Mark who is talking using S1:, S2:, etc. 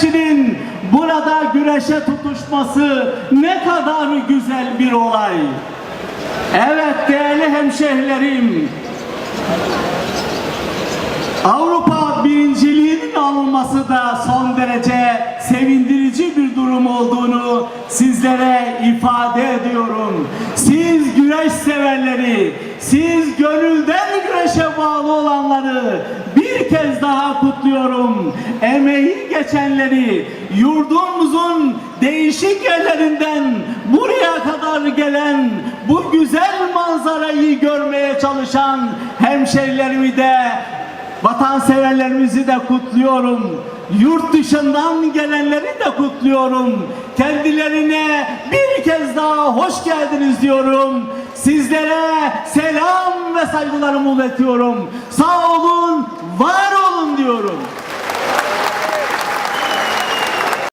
S1: güreşçinin burada güreşe tutuşması ne kadar güzel bir olay. Evet değerli hemşehrilerim, Avrupa birinciliğinin alınması da son derece sevindirici bir durum olduğunu sizlere ifade ediyorum. Siz güreş severleri, siz gönülden güreşe bağlı olanları bir kez daha kutluyorum. Emeği geçenleri, yurdumuzun değişik yerlerinden buraya kadar gelen bu güzel manzarayı görmeye çalışan hemşerilerimi de Vatanseverlerimizi de kutluyorum. Yurt dışından gelenleri de kutluyorum. Kendilerine bir kez daha hoş geldiniz diyorum. Sizlere selam ve saygılarımı iletiyorum. Sağ olun, var olun diyorum.